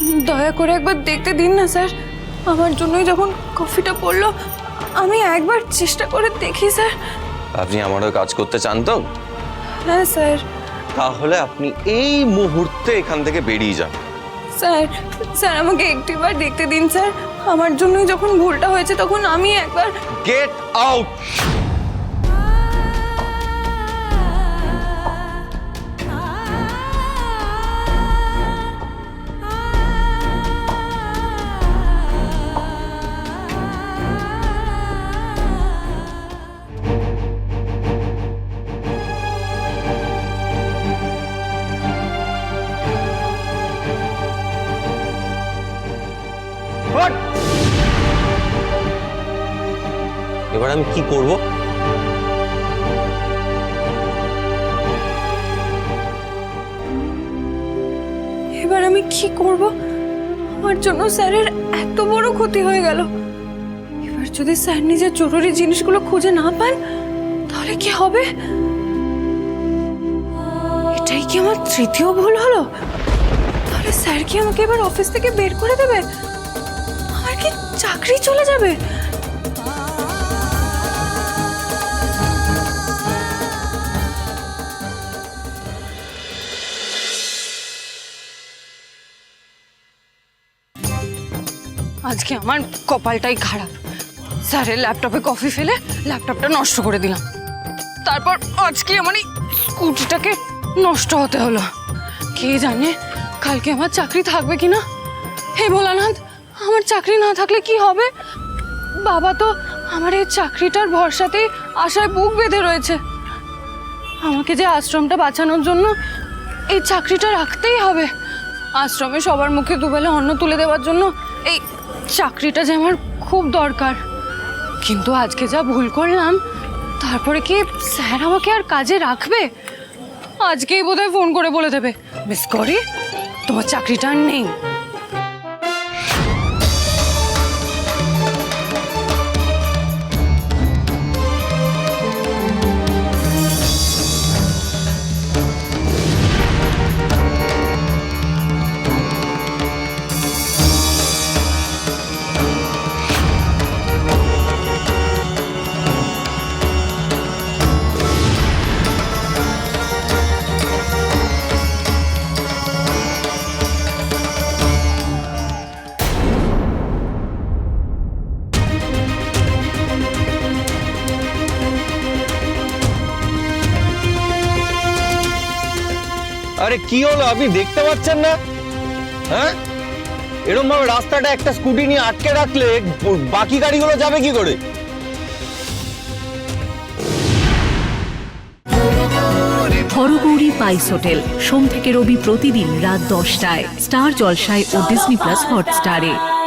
দয়া করে একবার দেখতে দিন না স্যার। আমার জন্যই যখন কফিটা পড়ল আমি একবার চেষ্টা করে দেখি স্যার। আপনি আমারও কাজ করতে চান তো? হ্যাঁ স্যার। তাহলে আপনি এই মুহূর্তে এখান থেকে বেরিয়ে যান। স্যার স্যার আমাকে একটিবার দেখতে দিন স্যার। আমার জন্যই যখন ভুলটা হয়েছে তখন আমি একবার গেট আউট এবার আমি কি করব? এবার আমি কি করব? আমার জন্য স্যারের এত বড় ক্ষতি হয়ে গেল। এবার যদি স্যার নিজের জরুরি জিনিসগুলো খুঁজে না পান, তাহলে কি হবে? এটাই কি আমার তৃতীয় ভুল হলো? তাহলে স্যার কি আমাকে এবার অফিস থেকে বের করে দেবে? আমার কি চাকরি চলে যাবে? আজকে আমার কপালটাই খারাপ। স্যারের ল্যাপটপে কফি ফেলে ল্যাপটপটা নষ্ট করে দিলাম। তারপর আজকে আমার এই স্কুটিটাকে নষ্ট হতে হলো। কে জানে কালকে আমার চাকরি থাকবে কি না হে ভোলানাথ, আমার চাকরি না থাকলে কি হবে? বাবা তো আমার এই চাকরিটার ভরসাতেই আশায় বুক বেঁধে রয়েছে। আমাকে যে আশ্রমটা বাঁচানোর জন্য এই চাকরিটা রাখতেই হবে। আশ্রমে সবার মুখে দুবেলা অন্ন তুলে দেওয়ার জন্য এই চাকরিটা যে আমার খুব দরকার। কিন্তু আজকে যা ভুল করলাম, তারপরে কি স্যার আমাকে আর কাজে রাখবে? আজকেই বোধহয় ফোন করে বলে দেবে। মিস করি, তোমার চাকরিটা আর নেই। আরে কি হলো? আপনি দেখতে পাচ্ছেন না? হ্যাঁ? এরকম ভাবে রাস্তাটা একটা স্কুটি নিয়ে আটকে রাখলে বাকি গাড়িগুলো যাবে কি করে? হরগৌরী পাইস হোটেল। সোম থেকে রবি প্রতিদিন রাত দশটায়। স্টার জলসায় ও ডিসনি প্লাস হটস্টারে।